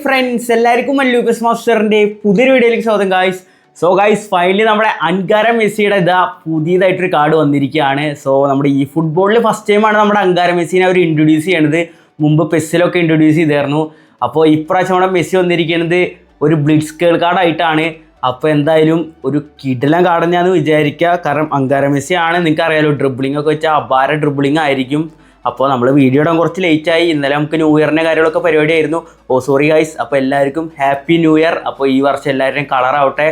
Friends എല്ലാവർക്കും Lucas മാസ്റ്ററിന്റെ പുതിയൊരു വീഡിയോയിലേക്ക് സ്വാഗതം ഗായ്സ് സോ ഗായ്സ് ഫൈനലി നമ്മുടെ അൻകാര മെസ്സിയുടെ ഇതാ പുതിയതായിട്ടൊരു കാർഡ് വന്നിരിക്കുകയാണ്. സോ നമ്മുടെ ഈ ഫുട്ബോളിൽ ഫസ്റ്റ് ടൈമാണ് നമ്മുടെ അങ്കാര മെസ്സിനെ അവർ ഇൻട്രൊഡ്യൂസ് ചെയ്യണത്. മുമ്പ് പെസ്സിലൊക്കെ ഇൻട്രൊഡ്യൂസ് ചെയ്തായിരുന്നു. അപ്പോൾ ഇപ്രാവശ്യം നമ്മുടെ മെസ്സി വന്നിരിക്കുന്നത് ഒരു ബ്ലിഡ്സ് കേൾ കാർഡായിട്ടാണ് അപ്പോൾ എന്തായാലും ഒരു കിടിലം കാർഡെന്ന് ഞാൻ വിചാരിക്കുക. കാരണം അങ്കാര മെസ്സി ആണ് അറിയാലോ ഡ്രിബ്ലിംഗ് ഒക്കെ വെച്ചാൽ അപാര ഡ്രിബ്ലിംഗ് ആയിരിക്കും. അപ്പോൾ നമ്മൾ വീഡിയോ ഇടാൻ കുറച്ച് ആയി. ഇന്നലെ നമുക്ക് ന്യൂ ഇയറിന്റെ കാര്യങ്ങളൊക്കെ പരിപാടിയായിരുന്നു. ഓ സോറി ഗൈസ് അപ്പോൾ എല്ലാവർക്കും ഹാപ്പി ന്യൂ ഇയർ അപ്പോൾ ഈ വർഷം എല്ലാവരുടെയും കളറാവട്ടെ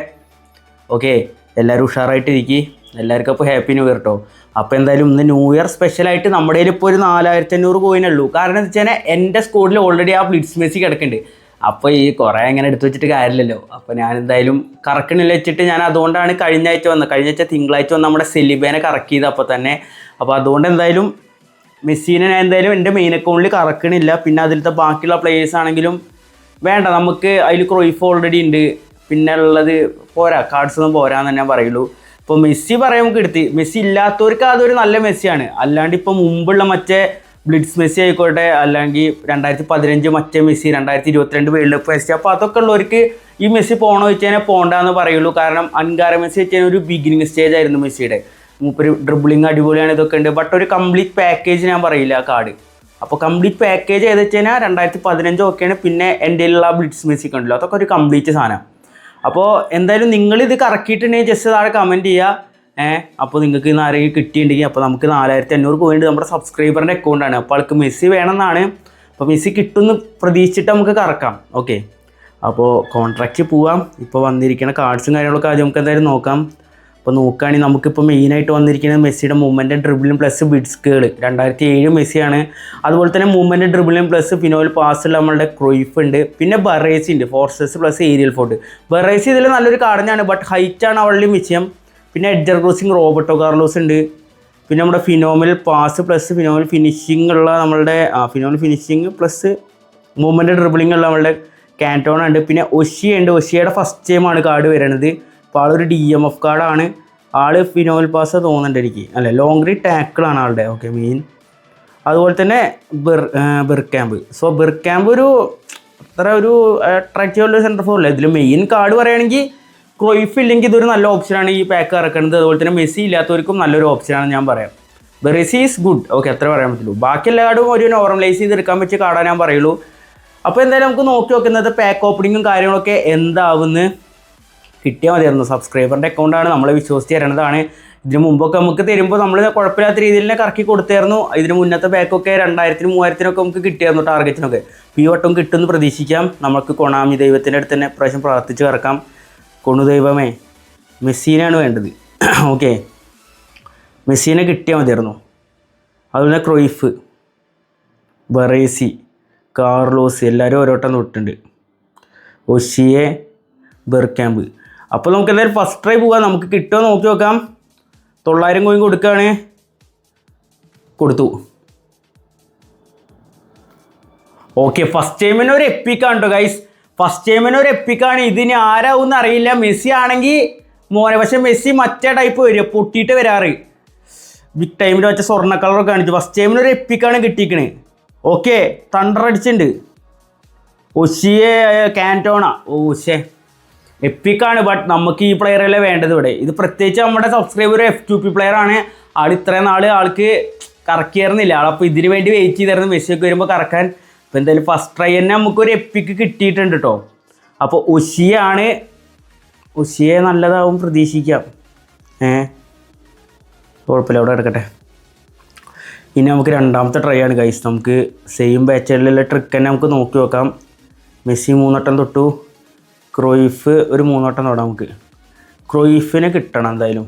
ഓക്കെ എല്ലാവരും ഇരിക്കി എല്ലാവർക്കും അപ്പോൾ ഹാപ്പി ന്യൂ ഇയർ കേട്ടോ അപ്പോൾ എന്തായാലും ഇന്ന് ന്യൂ ഇയർ സ്പെഷ്യലായിട്ട് നമ്മുടെ കയ്യിൽ ഇപ്പോൾ ഒരു നാലായിരത്തി അഞ്ഞൂറ് കോയിനുള്ളൂ കാരണം എന്താ വെച്ചാൽ എന്റെ സ്കൂളിൽ ഓൾറെഡി ആ ബ്ലിറ്റ്സ് മെസ്സി കിടക്കുന്നുണ്ട്. അപ്പോൾ ഈ കുറേ അങ്ങനെ എടുത്തു വെച്ചിട്ട് കാര്യമില്ലല്ലോ. അപ്പോൾ ഞാൻ എന്തായാലും കറക്കണില്ല വെച്ചിട്ട് ഞാൻ അതുകൊണ്ടാണ് കഴിഞ്ഞ ആഴ്ച വന്നത്. കഴിഞ്ഞ ആഴ്ച തിങ്കളാഴ്ച വന്ന് നമ്മുടെ സെലിബേനെ കറക്റ്റ് ചെയ്ത് അപ്പോൾ തന്നെ. അപ്പോൾ അതുകൊണ്ട് എന്തായാലും മെസ്സിനെ എന്തായാലും എന്റെ മെയിൻ അക്കൗണ്ടിൽ കറക്കണില്ല. പിന്നെ അതിലത്തെ ബാക്കിയുള്ള പ്ലേയേഴ്സ് ആണെങ്കിലും വേണ്ട നമുക്ക് അതിൽ ക്രോയിഫ് ഓൾറെഡി ഉണ്ട്. പിന്നെ ഉള്ളത് പോരാ കാർഡ്സ് ഒന്നും പോരാന്ന് തന്നെ പറയുള്ളൂ. ഇപ്പോൾ മെസ്സി പറയാൻ നമുക്ക് എടുത്ത് മെസ്സി ഇല്ലാത്തവർക്ക് അതൊരു നല്ല മെസ്സിയാണ്. അല്ലാണ്ട് ഇപ്പോൾ മുമ്പുള്ള മറ്റേ ബ്ലിഡ്സ് മെസ്സി ആയിക്കോട്ടെ അല്ലെങ്കിൽ രണ്ടായിരത്തി പതിനഞ്ച് മറ്റേ മെസ്സി രണ്ടായിരത്തി ഇരുപത്തിരണ്ട് വേൾഡ് കപ്പ് മെസ്സി അപ്പോൾ അതൊക്കെ ഉള്ളവർക്ക് ഈ മെസ്സി പോകണോ വെച്ച് കഴിഞ്ഞാൽ പോകണ്ടെന്ന് പറയുള്ളൂ. കാരണം അൻകാര മെസ്സി വെച്ച് കഴിഞ്ഞാൽ ഒരു ബിഗിനിങ് സ്റ്റേജ് ആയിരുന്നു മെസ്സിയുടെ. മൂപ്പര് ഡ്രിബിളിങ് അടിപൊളിയാണ് ഇതൊക്കെ ഉണ്ട്. ബട്ട് ഒരു കംപ്ലീറ്റ് പാക്കേജ് ഞാൻ പറയില്ല ആ കാർഡ് അപ്പോൾ കംപ്ലീറ്റ് പാക്കേജ് ഏത് വെച്ച് കഴിഞ്ഞാൽ രണ്ടായിരത്തി പതിനഞ്ച് ഒക്കെയാണ് പിന്നെ എന്റെ ഉള്ള ബ്ലിറ്റ്സ് മെസ്സി ഉണ്ടല്ലോ. അതൊക്കെ ഒരു കംപ്ലീറ്റ് സാധനം. അപ്പോൾ എന്തായാലും നിങ്ങൾ ഇത് കറക്കിയിട്ടുണ്ടെങ്കിൽ ജസ്റ്റ് താഴെ കമന്റ് ചെയ്യുക ഏഹ് അപ്പോൾ നിങ്ങൾക്ക് ഇന്ന് ആരെങ്കിലും കിട്ടിയിട്ടുണ്ടെങ്കിൽ അപ്പോൾ നമുക്ക് നാലായിരത്തി അഞ്ഞൂറ് പോയിന്റ് നമ്മുടെ സബ്സ്ക്രൈബറിന്റെ അക്കൗണ്ടാണ് അപ്പോൾ ആൾക്ക് മെസ്സി വേണമെന്നാണ്. അപ്പോൾ മെസ്സി കിട്ടുമെന്ന് പ്രതീക്ഷിച്ചിട്ട് നമുക്ക് കറക്കാം. ഓക്കെ അപ്പോൾ കോൺട്രാക്റ്റ് പോവാം. ഇപ്പോൾ വന്നിരിക്കുന്ന കാർഡ്സും കാര്യങ്ങളൊക്കെ ആദ്യം നമുക്ക് എന്തായാലും നോക്കാം. അപ്പോൾ നോക്കുകയാണെങ്കിൽ നമുക്കിപ്പോൾ മെയിനായിട്ട് വന്നിരിക്കുന്നത് മെസ്സിയുടെ മൂവ്മെന്റും ഡ്രിബിളും പ്ലസ് ബിഡ്സ്കുകൾ രണ്ടായിരത്തി ഏഴ് മെസ്സിയാണ്. അതുപോലെ തന്നെ മൂവ്മെന്റും ഡ്രിബിളും പ്ലസ് ഫിനോൽ പാസ്സുള്ള നമ്മളുടെ ക്രൊയ്ഫ് ഉണ്ട്. പിന്നെ ബറേസി ഉണ്ട്. Forces plus aerial fort Baresi ഇതിൽ നല്ലൊരു കാടഞ്ഞാണ് ബട്ട് ഹൈറ്റാണ് അവളുടെ വിഷയം പിന്നെ എഡ്ജർ ക്രോസിങ് റോബർട്ടോ കാർലോസ് ഉണ്ട്. പിന്നെ നമ്മുടെ phenomenal pass plus phenomenal finishing ഉള്ള നമ്മളുടെ phenomenal finishing plus movement dribbling ഉള്ള നമ്മളുടെ കാന്റോൺ ഉണ്ട്. പിന്നെ ഒഷിയ ഉണ്ട്. ഒഷിയയുടെ ഫസ്റ്റ് ടൈമാണ് കാർഡ് വരുന്നത് അപ്പോൾ ആളൊരു ഡി എം എഫ് കാർഡാണ് ആൾ ഫിനോൽ പാസ് തോന്നുന്നുണ്ട് എനിക്ക്. അല്ലേ ലോങ് റീ ടാക്കിളാണ് ആളുടെ. ഓക്കെ മെയിൻ അതുപോലെ തന്നെ Bir Bir camp so Bir camp ഒരു അത്ര ഒരു അട്രാക്റ്റീവ് ഉള്ള സെന്റർ ഫോർ അല്ല. ഇതിൽ മെയിൻ കാർഡ് പറയുകയാണെങ്കിൽ ക്രൊയ്ഫ് ഇല്ലെങ്കിൽ ഇതൊരു നല്ല ഓപ്ഷനാണ് ഈ പാക്ക് ഇറക്കുന്നത്. അതുപോലെ തന്നെ മെസ്സി ഇല്ലാത്തവർക്കും നല്ലൊരു ഓപ്ഷനാണ് ഞാൻ പറയാം. ബെറിസി ഈസ് ഗുഡ് ഓക്കെ അത്ര പറയാൻ പറ്റുള്ളൂ. ബാക്കി കാർഡും ഒരു നോർമലൈസ് ചെയ്ത് എടുക്കാൻ പറ്റിയ കാർഡാണ് ഞാൻ പറയുള്ളൂ. അപ്പോൾ എന്തായാലും നമുക്ക് നോക്കി നോക്കുന്നത് പാക്ക് ഓപ്പണിങ്ങും കാര്യങ്ങളൊക്കെ എന്താവുമെന്ന് കിട്ടിയാൽ മതിയായിരുന്നു. സബ്സ്ക്രൈബറിന്റെ അക്കൗണ്ടാണ് നമ്മൾ വിശ്വസിച്ച് തരണതാണ്. ഇതിന് മുമ്പൊക്കെ നമുക്ക് തരുമ്പോൾ നമ്മൾ കുഴപ്പമില്ലാത്ത രീതിയിൽ തന്നെ കറക്കി കൊടുത്തായിരുന്നു. ഇതിന് മുന്നത്തെ ബാക്കൊക്കെ രണ്ടായിരത്തിനും മൂവായിരത്തിനൊക്കെ നമുക്ക് കിട്ടിയായിരുന്നു ടാർഗറ്റിനൊക്കെ ഈ വട്ടം കിട്ടുമെന്ന് പ്രതീക്ഷിക്കാം. നമുക്ക് കൊണാമി ദൈവത്തിന്റെ അടുത്ത് തന്നെ പ്രാവശ്യം പ്രാർത്ഥിച്ച് കറക്കാം. കൊണു ദൈവമേ മെസ്സീനാണ് വേണ്ടത്. ഓക്കെ മെസ്സീനെ കിട്ടിയാൽ മതിയായിരുന്നു. അതുപോലെ ക്രൊയ്ഫ് ബറേസി കാർലോസ് എല്ലാവരും ഓരോട്ടം തൊട്ടുണ്ട് ഒഷിയെ ബെർക്യാമ്പ് അപ്പോൾ നമുക്ക് എന്തായാലും ഫസ്റ്റ് ട്രൈ പോകാം നമുക്ക് കിട്ടുമോ നോക്കി നോക്കാം. തൊള്ളായിരം കോയിൻ കൊടുക്കുകയാണ്. കൊടുത്തു. ഓക്കെ ഫസ്റ്റ് ടൈമിന് ഒരു എപ്പിക്കാണ് കേട്ടോ ഗൈസ് ഫസ്റ്റ് ടൈമിന് ഒരു എപ്പിക്കാണ് ഇതിന് ആരാവും അറിയില്ല. മെസ്സി ആണെങ്കിൽ മോനെ പക്ഷെ മെസ്സി മറ്റേ ടൈപ്പ് വരിക പൊട്ടിയിട്ട് വരാറ്. ബിഗ് ടൈമിൽ വെച്ച സ്വർണ കളറൊക്കെ കാണിച്ചു. ഫസ്റ്റ് ടൈമിന് ഒരു എപ്പിക്കാണ് കിട്ടിക്കണ് ഓക്കെ തണ്ടർ അടിച്ചിട്ടുണ്ട്. ഒശിയെ കാന്റോണ ഓശേ. എപ്പിക്കാണ് ബട്ട് നമുക്ക് ഈ പ്ലെയറല്ലേ വേണ്ടത് ഇവിടെ? ഇത് പ്രത്യേകിച്ച് നമ്മുടെ subscriber F two P player ആണ്. ആൾ ഇത്രയും നാൾ ആൾക്ക് കറക്കിയായിരുന്നില്ല. ആളപ്പോൾ ഇതിനു വേണ്ടി വെയിറ്റ് ചെയ്തായിരുന്നു. മെസ്സിയൊക്കെ വരുമ്പോൾ കറക്കാൻ. അപ്പോൾ എന്തായാലും ഫസ്റ്റ് ട്രൈ തന്നെ നമുക്കൊരു എപ്പിക്ക് കിട്ടിയിട്ടുണ്ട് കേട്ടോ അപ്പോൾ ഒഷിയാണ് ഒഷിയെ നല്ലതാവും പ്രതീക്ഷിക്കാം. ഏ? കുഴപ്പമില്ല അവിടെ കിടക്കട്ടെ. ഇനി നമുക്ക് രണ്ടാമത്തെ ട്രൈ ആണ് ഗൈസ് നമുക്ക് സെയിം ബാച്ചിലുള്ള ട്രിക്ക് തന്നെ നമുക്ക് നോക്കി നോക്കാം. മെസ്സി മൂന്നട്ടം തൊട്ടു. ക്രോയിഫ് ഒരു മൂന്നോട്ടം തൊടാം നമുക്ക്. ക്രോയിഫിനെ കിട്ടണം എന്തായാലും.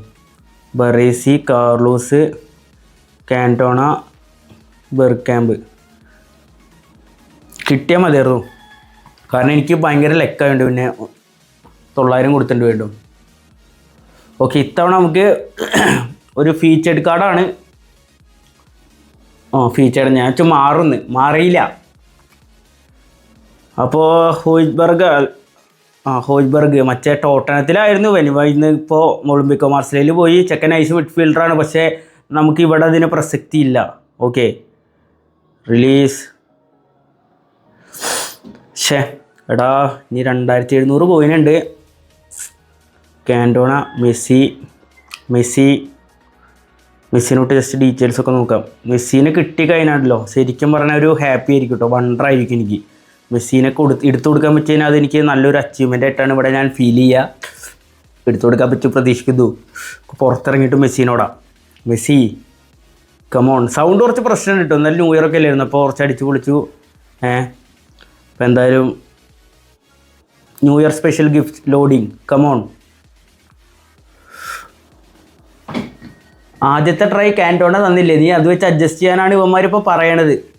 ബറേസി കാർലോസ് കാന്റോണ ബെർക്യാമ്പ് കിട്ടിയാൽ മതിയായിരുന്നു. കാരണം എനിക്ക് ഭയങ്കര ലെക്കായുണ്ട് പിന്നെ തൊള്ളായിരം കൊടുത്തിട്ടുണ്ട് വീണ്ടും. ഓക്കെ ഇത്തവണ നമുക്ക് ഒരു ഫീച്ചേർഡ് കാർഡാണ് ഓ ഫീച്ചേർഡ് ഞാൻ വെച്ചാൽ മാറുന്നു. മാറിയില്ല. അപ്പോൾ ഹോയ്ബർഗ് ആ ഹോയ്ബർഗ്. മറ്റേ ടോട്ടനത്തിലായിരുന്നു വനിവ. ഇന്ന് ഇപ്പോൾ ഒളിമ്പിക്കോ മാർസലയിൽ പോയി ചെക്കൻ ഐസ് മിഡ്ഫീൽഡറാണ് പക്ഷേ നമുക്ക് ഇവിടെ അതിന് പ്രസക്തി ഇല്ല. ഓക്കെ. റിലീസ്. ഷേ എടാ ഇനി രണ്ടായിരത്തി എഴുന്നൂറ് പോയിനുണ്ട്. Cantona Messi Messi. മെസ്സിനോട്ട് just details ഒക്കെ നോക്കാം. മെസ്സിനെ കിട്ടി കഴിഞ്ഞാണല്ലോ. ശരിക്കും പറഞ്ഞാൽ ഒരു ഹാപ്പി ആയിരിക്കും കേട്ടോ. വണ്ടർ ആയിരിക്കും എനിക്ക്. മെസ്സിനെ കൊടു എടുത്തു കൊടുക്കാൻ പറ്റിയതിനാൽ അതെനിക്ക് നല്ലൊരു അച്ചീവ്മെന്റ് ആയിട്ടാണ് ഇവിടെ ഞാൻ ഫീൽ ചെയ്യുക എടുത്തു കൊടുക്കാൻ പറ്റും പ്രതീക്ഷിക്കുന്നു. പുറത്തിറങ്ങിയിട്ട് മെസ്സിനോടാ. മെസ്സി കമോൺ സൗണ്ട് കുറച്ച് പ്രശ്നം കിട്ടും. എന്നാലും ന്യൂ ഇയർ ഒക്കെ അല്ലായിരുന്നു അപ്പോൾ കുറച്ച് അടിച്ചു പൊളിച്ചു. ഏ? അപ്പോൾ എന്തായാലും new year special gift loading come on ആദ്യത്തെ ട്രൈ കാന്റോണ തന്നില്ലേ? നീ അത് വെച്ച് അഡ്ജസ്റ്റ് ചെയ്യാനാണ് ഇവന്മാരിപ്പോൾ പറയണത്.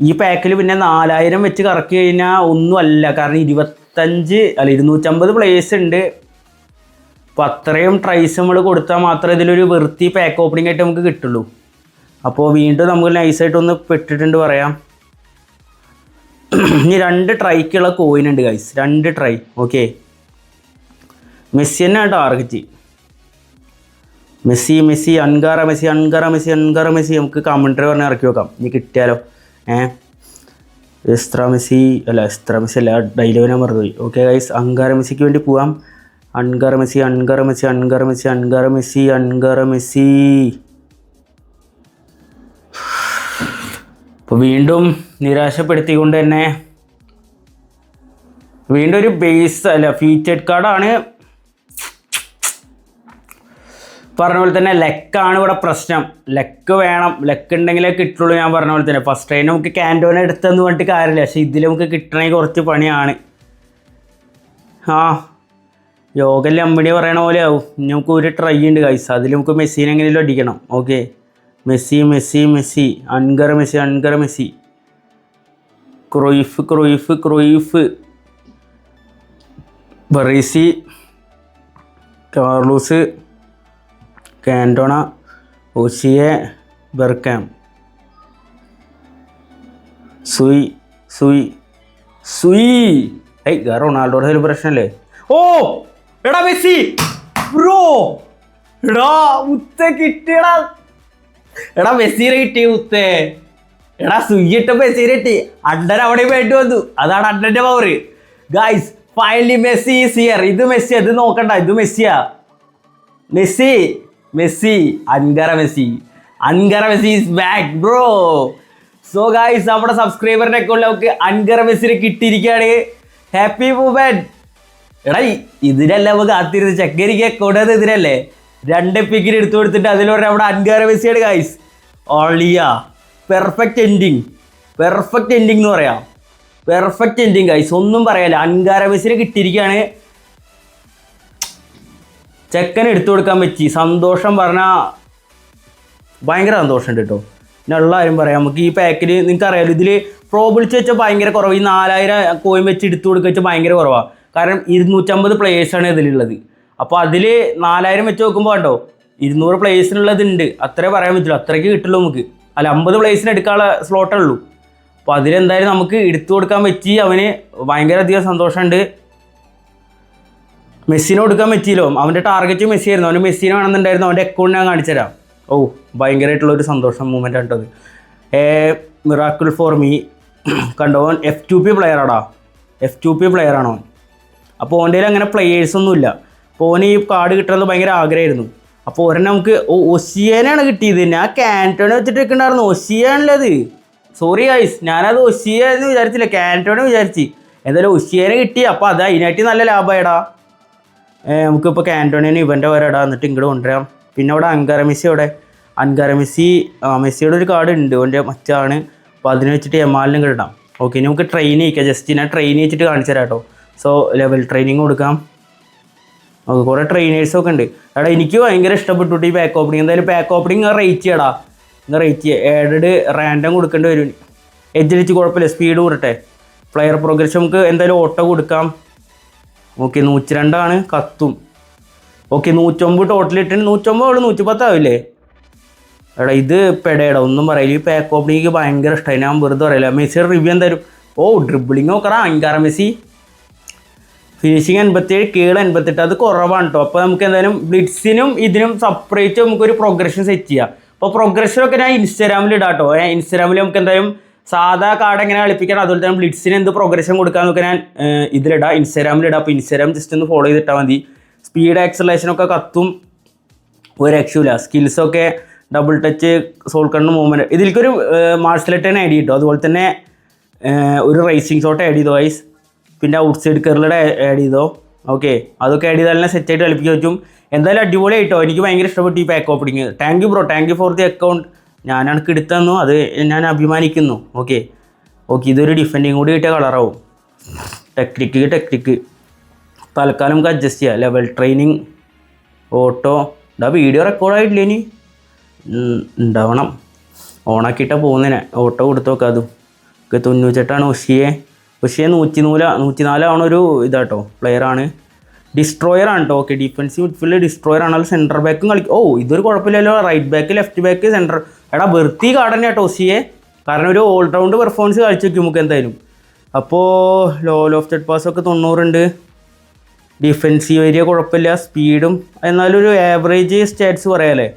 ഈ പാക്കിൽ പിന്നെ നാലായിരം വെച്ച് കറക്കി കഴിഞ്ഞാൽ ഒന്നുമല്ല കാരണം ഇരുപത്തഞ്ച് അല്ല ഇരുന്നൂറ്റമ്പത് പ്ലേസ് ഉണ്ട് അപ്പോൾ അത്രയും ട്രൈസ് നമ്മൾ കൊടുത്താൽ മാത്രമേ ഇതിലൊരു വൃത്തി പാക്ക് ഓപ്പണിംഗ് ആയിട്ട് നമുക്ക് കിട്ടുള്ളൂ. അപ്പോൾ വീണ്ടും നമുക്ക് നൈസായിട്ടൊന്ന് പെട്ടിട്ടുണ്ട് പറയാം. ഇനി രണ്ട് ട്രൈക്കുള്ള കോയിൻ ഉണ്ട് ഗൈസ് രണ്ട് ട്രൈ ഓക്കെ മെസ്സി തന്നെ target Messi Messi അൻകാറ Messi അൻകാറ Messi അൻകാറ Messi. നമുക്ക് കമൻട്രി പറഞ്ഞ് ഇറക്കി വെക്കാം. ഇനി കിട്ടിയാലോ? ഏ? എസ്ത്ര മെസ്സി അല്ല എസ്ത്ര മെസ്സി അല്ല ഡൈലോനെ മറന്നുപോയി. ഓക്കെ ഗൈസ് അങ്കാര മെസ്സിക്ക് വേണ്ടി പോവാം. അൺകാര Messi അൺകാര Messi അൺകാര Messi അൺകാര Messi അൺകാര Messi അപ്പോൾ വീണ്ടും നിരാശപ്പെടുത്തിക്കൊണ്ട് തന്നെ വീണ്ടും ഒരു ബേസ് അല്ല ഫീച്ചേഡ് കാർഡാണ് പറഞ്ഞ പോലെ തന്നെ ലെക്കാണ് ഇവിടെ പ്രശ്നം. ലെക്ക് വേണം. ലെക്ക് ഉണ്ടെങ്കിലേ കിട്ടുള്ളൂ ഞാൻ പറഞ്ഞ പോലെ തന്നെ. ഫസ്റ്റ് ട്രെയിൻ നമുക്ക് ക്യാന്റോനെ എടുത്തെന്ന് പറഞ്ഞിട്ട് കാര്യമില്ല. പക്ഷെ ഇതിൽ നമുക്ക് കിട്ടണമെങ്കിൽ കുറച്ച് പണിയാണ്. ആ യോഗ ലമ്പണി പറയണ പോലെ ആവും. നമുക്ക് ഒരു ട്രൈ ഉണ്ട് കൈസ് അതിൽ നമുക്ക് മെസ്സിനെ എങ്ങനെയും അടിക്കണം. Okay Messi Messi Messi. അൻഗർ Messi അൻഗർ Messi. Cruyff Cruyff Cruyff. Baresi Carlos. Cantona ഒസിയെ Bergkamp. സുയി സുയി സുയി. ഏയ് റൊണാൾഡോയുടെ ഒരു പ്രശ്നമല്ലേ? ഓ എടാ മെസ്സി. ബ്രോ എടാ ഉത്ത കിട്ടിയടാ. എടാ മെസ്സിനെ കിട്ടിയ ഉത്തേ. എടാ സുയ്യിട്ട മെസ്സിനെ കിട്ടി. അണ്ടൻ അവിടെ വേണ്ടി വന്നു. അതാണ് അണ്ടന്റെ power guys finally Messi is here ഇത് മെസ്സി അത് നോക്കണ്ട. ഇത് മെസ്സിയാ. മെസ്സി മെസ്സി അൻകറ Messi. അൻകറ Messi is back bro so guys നമ്മുടെ സബ്സ്ക്രൈബറിന്റെ അക്കൗണ്ടിൽ അൻകറ മെസ്സിനെ കിട്ടിയിരിക്കുകയാണ്. ഹാപ്പി മൂമെന്റ് എടാ ഇതിനല്ല നമുക്ക് കാത്തിരുന്ന് ചക്കരിക്ക് അക്കൗണ്ട് ഇതിനല്ലേ? രണ്ട് പിക്കിന് എടുത്തു കൊടുത്തിട്ട് അതിലൊരു നമ്മുടെ അൻകര മെസ്സിയാണ് ഗായ്സ് ഓളിയ പെർഫെക്റ്റ് എൻഡിങ് പെർഫെക്റ്റ് എൻഡിങ് എന്ന് പറയാം. പെർഫെക്റ്റ് എൻഡിങ് ഗൈസ് ഒന്നും പറയാല്ല അൻകാര മെസ്സിനെ കിട്ടിയിരിക്കുകയാണ്. ചെക്കൻ എടുത്തു കൊടുക്കാൻ പറ്റി. സന്തോഷം പറഞ്ഞാൽ ഭയങ്കര സന്തോഷമുണ്ട് കേട്ടോ. പിന്നെ ഉള്ള കാര്യം പറയാം. നമുക്ക് ഈ പാക്കിൽ നിങ്ങൾക്ക് അറിയാമല്ലോ ഇതിൽ പ്രോബിളിച്ച് വെച്ചാൽ ഭയങ്കര കുറവ്. ഈ നാലായിരം കോയിൻ വെച്ച് എടുത്തു കൊടുക്കുക വെച്ചാൽ ഭയങ്കര കുറവാണ് കാരണം ഇരുന്നൂറ്റമ്പത് പ്ലേയേഴ്സാണ് ഇതിലുള്ളത്. അപ്പോൾ അതിൽ നാലായിരം വെച്ച് നോക്കുമ്പോൾ കേട്ടോ ഇരുന്നൂറ് പ്ലേസിനുള്ളതുണ്ട് അത്രേ പറയാൻ പറ്റുള്ളൂ. അത്രയ്ക്ക് കിട്ടുള്ളൂ നമുക്ക്. അല്ല അമ്പത് പ്ലേയേഴ്സിന് എടുക്കാനുള്ള സ്ലോട്ടേ ഉള്ളൂ. അപ്പോൾ അതിലെന്തായാലും നമുക്ക് എടുത്തു കൊടുക്കാൻ പറ്റി. അവന് ഭയങ്കര അധികം സന്തോഷമുണ്ട്. മെസ്സിനെ കൊടുക്കാൻ പറ്റിയല്ലോ. അവന്റെ ടാർഗറ്റ് മെസ്സി ആയിരുന്നു അവന്റെ മെസ്സിനെ വേണമെന്നുണ്ടായിരുന്നു അവന്റെ അക്കൗണ്ട് ഞാൻ കാണിച്ചുതരാം. ഓ ഭയങ്കരമായിട്ടുള്ള ഒരു സന്തോഷം മൂമെന്റ് ആയിട്ടത് ഏ മിറാക്കിൾ ഫോർ മീ. കണ്ടോ എഫ് ടു പി പ്ലെയർ ആടാ. എഫ് ടു പി പ്ലെയർ ആണോ അപ്പോൾ ഓന്റെ കയ്യിൽ അങ്ങനെ പ്ലെയേഴ്സ് ഒന്നുമില്ല. അപ്പോൾ ഓന് ഈ കാർഡ് കിട്ടുന്നത് ഭയങ്കര ആഗ്രഹമായിരുന്നു. അപ്പോൾ ഒരെണ്ണം നമുക്ക് ഒസിയനാണ് കിട്ടിയത്. ഞാൻ ക്യാന്റോനെ വെച്ചിട്ട് വെക്കണ്ടായിരുന്നു. ഒസിയാണല്ലോ അത് സോറി ഐസ് ഞാനത് ഒസിയ എന്ന് വിചാരിച്ചില്ല. ക്യാന്റോനെ വിചാരിച്ച്. എന്തായാലും ഒസിയനെ കിട്ടി. അപ്പോൾ അത് അതിനായിട്ട് നല്ല ലാഭമായിടാ. നമുക്കിപ്പോൾ കാന്റോണിന് ഇവന്റെ വരടാ എന്നിട്ട് ഇങ്ങോട്ട് കൊണ്ടുവരാം. പിന്നെ അവിടെ അൻകാര മെസ്സി അവിടെ അൻകാര മെസ്സി മെസ്സിയുടെ ഒരു കാർഡ് ഉണ്ട് ഓന്റെ മറ്റാണ്. അപ്പോൾ അതിന് വെച്ചിട്ട് എമാലിനും കിട്ടാം ഓക്കെ ഇനി നമുക്ക് ട്രെയിൻ ചെയ്യിക്കാം. ജസ്റ്റ് ഞാൻ ട്രെയിൻ ചെയ്യിച്ചിട്ട് കാണിച്ചു തരാം കേട്ടോ. സോ ലെവൽ ട്രെയിനിങ് കൊടുക്കാം. ഓക്കെ കുറേ ട്രെയിനേഴ്സൊക്കെ ഉണ്ട്. എടാ എനിക്ക് ഭയങ്കര ഇഷ്ടപ്പെട്ടു ഈ പാക്ക് ഓപ്പണിങ് എന്തായാലും പാക്ക് ഓപ്പണിങ് റേറ്റ് ചെയ്യടാ. ഇന്ന് റേറ്റ് ചെയ്യുക ഏഡഡ് റാൻഡം കൊടുക്കേണ്ടി വരും. എജ്ജലിച്ച് കുഴപ്പമില്ല. സ്പീഡ് കൂടട്ടെ. പ്ലെയർ പ്രോഗ്രസ് നമുക്ക് എന്തായാലും ഓട്ടോ കൊടുക്കാം. ഓക്കെ നൂറ്റി രണ്ടാണ് കത്തും. ഓക്കെ നൂറ്റൊമ്പത് ടോട്ടൽ ഇട്ടുണ്ട് നൂറ്റൊമ്പത് അവൾ നൂറ്റി പത്താവില്ലേ എടാ ഇത് പെടേടാ ഒന്നും പറയില്ല. ഈ പാക്ക് ഓപ്പണിങ് ഭയങ്കര ഇഷ്ടമായി ഞാൻ വെറുതെ പറയില്ല. മെസ്സിയുടെ റിവ്യൂ എന്തായാലും. ഓ ഡ്രിബിളിങ് നോക്കടാ അഞ്ചാറ് മെസ്സി. ഫിനിഷിങ് എൺപത്തിയേഴ് കീഴ് എൺപത്തെട്ട് അത് കുറവാണ് കേട്ടോ അപ്പോൾ നമുക്ക് എന്തായാലും ബ്ലിറ്റ്സിനും ഇതിനും സെപ്പറേറ്റ് നമുക്കൊരു പ്രോഗ്രഷൻ സെറ്റ് ചെയ്യാം. അപ്പോൾ പ്രോഗ്രഷനൊക്കെ ഞാൻ ഇൻസ്റ്റാഗ്രാമിൽ ഇടാം കേട്ടോ ഇൻസ്റ്റാഗ്രാമിൽ നമുക്ക് എന്തായാലും സാധാ കാർഡ് എങ്ങനെ കളിപ്പിക്കണം? അതുപോലെ തന്നെ ബ്ലിറ്റ്സിന് എന്ത് പ്രോഗ്രഷൻ കൊടുക്കാന്നൊക്കെ ഞാൻ ഇതിലിടാം ഇൻസ്റ്റാഗ്രാമിലിടാം അപ്പോൾ ഇൻസ്റ്റാഗ്രാം ജസ്റ്റ് ഒന്ന് ഫോളോ ചെയ്തിട്ടാൽ മതി. സ്പീഡ് ആക്സലേഷനൊക്കെ കത്തും ഒരു രക്ഷയില്ല സ്കിൽസൊക്കെ ഡബിൾ ടച്ച് സോൾ മൂവ്മെന്റ് ഇതിലേക്കൊരു മാർഷലറ്റ് തന്നെ ആഡ് ചെയ്തു അതുപോലെ തന്നെ ഒരു റേസിംഗ് ഷോട്ട് ആഡ് ചെയ്തു വൈസ് പിന്നെ ഔട്ട് സൈഡ് കെറിലൂടെ ആഡ് ചെയ്തോ? ഓക്കെ അതൊക്കെ ആഡ് ചെയ്താൽ തന്നെ സെറ്റായിട്ട് കളിപ്പിക്കാൻ പറ്റും. എന്തായാലും അടിപൊളിയായിട്ടോ എനിക്ക് ഭയങ്കര ഇഷ്ടപ്പെട്ടു ഈ pack opening thank you bro thank you for the account ഞാനാണ് എടുത്തന്നു അത് ഞാൻ അഭിമാനിക്കുന്നു. ഓക്കെ ഓക്കെ ഇതൊരു ഡിഫൻഡിങ് കൂടി കിട്ടിയ കളറാവും ടെക്നിക്ക് ടെക്നിക്ക് തൽക്കാലം നമുക്ക് അഡ്ജസ്റ്റ് ചെയ്യാം. ലെവൽ ട്രെയിനിങ് ഓട്ടോ ഇതാ വീഡിയോ റെക്കോർഡായിട്ടില്ല ഇനി? ഉണ്ടാവണം. ഓണാക്കിയിട്ടാണ് പോകുന്നതിനെ. ഓട്ടോ കൊടുത്തു നോക്കാം അതും. തൊണ്ണൂറ്റെട്ടാണ് ഉഷിയെ. ഉഷിയെ നൂറ്റി നൂല നൂറ്റിനാലാണ് ഒരു ഇതാട്ടോ. പ്ലെയറാണ് ഡിസ്ട്രോയർ ആണ് കേട്ടോ ഓക്കെ ഡിഫൻസീവ് മിഡ്ഫീൽഡ് ഡിസ്ട്രോയർ ആണ്. സെന്റർ ബാക്കും കളിക്കും. ഓ ഇതൊരു കുഴപ്പമില്ലല്ലോ. Right back left back centre എടാ വെറുതെ കാടന്നെ ഒഷിയെ കാരണം ഒരു ഓൾറൗണ്ട് പെർഫോമൻസ് കാഴ്ച വെക്കും നമുക്ക് എന്തായാലും. അപ്പോൾ ലോ ലോഫ്റ്റഡ് പാസ് ഒക്കെ തൊണ്ണൂറുണ്ട്. ഡിഫൻസീവ് ഏരിയ കുഴപ്പമില്ല സ്പീഡും എന്നാലും ഒരു ആവറേജ് സ്റ്റാറ്റ്സ് പറയാമല്ലേ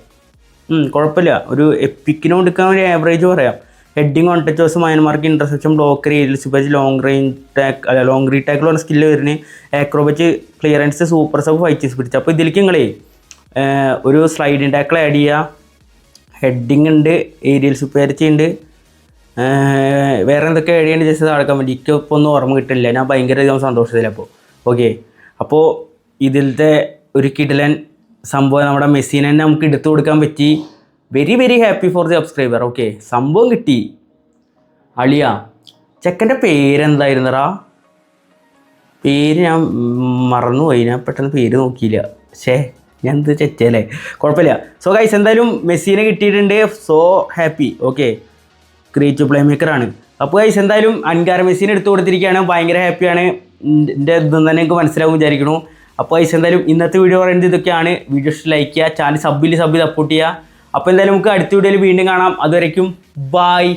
കുഴപ്പമില്ല. ഒരു എപ്പിക്കിന് കൊടുക്കാൻ ഒരു ആവറേജ് പറയാം. ഹെഡിങ് ഓൺ ടച്ചേഴ്സ് മയന്മാർക്ക് ഇന്റർസെപ്ഷൻ ബ്ലോക്കർ സുപ്പച്ച് ലോങ് റേഞ്ച് ടാക്ക് അല്ല ലോങ് റീ പറഞ്ഞ സ്കില്ല് വരുന്നത് acrobatic clearance super sub fight spirit അപ്പോൾ ഇതിലേക്ക് നിങ്ങളേ ഒരു സ്ലൈഡിങ് ടാക്കിൾ ആഡ് ചെയ്യുക ഹെഡിങ് ഉണ്ട് ഏരിയൽ സുപ്പേരിറ്റി ഉണ്ട്. വേറെ എന്തൊക്കെ എഴുതിയാണ് ജസ്റ്റ് നടക്കാൻ വേണ്ടി എനിക്കിപ്പോൾ ഒന്നും ഓർമ്മ കിട്ടില്ല ഞാൻ ഭയങ്കര അധികം സന്തോഷത്തിലാണ് അപ്പോൾ ഓക്കെ അപ്പോൾ ഇതിലത്തെ ഒരു കിടലൻ സംഭവം നമ്മുടെ മെസ്സിനെ തന്നെ നമുക്ക് എടുത്തു കൊടുക്കാൻ പറ്റി. Very very happy for the subscriber okay സംഭവം കിട്ടി. അളിയ ചെക്കന്റെ പേരെന്തായിരുന്നടാ? പേര് ഞാൻ മറന്നുപോയി. ഞാൻ പെട്ടെന്ന് പേര് നോക്കിയില്ല. ഷേ ഞാൻ എന്ത് ചെച്ചല്ലേ കുഴപ്പമില്ല. സോ ഗൈസ് എന്തായാലും മെസ്സിനെ കിട്ടിയിട്ടുണ്ട്. So happy okay creative play മേക്കറാണ് അപ്പോൾ ഗൈസ് എന്തായാലും അൻകാര മെസ്സിനെ എടുത്തു കൊടുത്തിരിക്കുകയാണ്. ഭയങ്കര ഹാപ്പിയാണ് എന്റെ ഇതെന്ന് തന്നെ എനിക്ക് മനസ്സിലാവും വിചാരിക്കണു അപ്പോൾ ഗൈസ് എന്തായാലും ഇന്നത്തെ വീഡിയോ പറയുന്നത് ഇതൊക്കെയാണ്. വീഡിയോ ഇഷ്ടം ലൈക്ക് ചെയ്യുക. ചാനൽ സബ്ബിൽ സബ് സപ്പോർട്ട് ചെയ്യുക. അപ്പോൾ എന്തായാലും നമുക്ക് അടുത്ത വീഡിയോയിൽ വീണ്ടും കാണാം. അതുവരയ്ക്കും ബായ്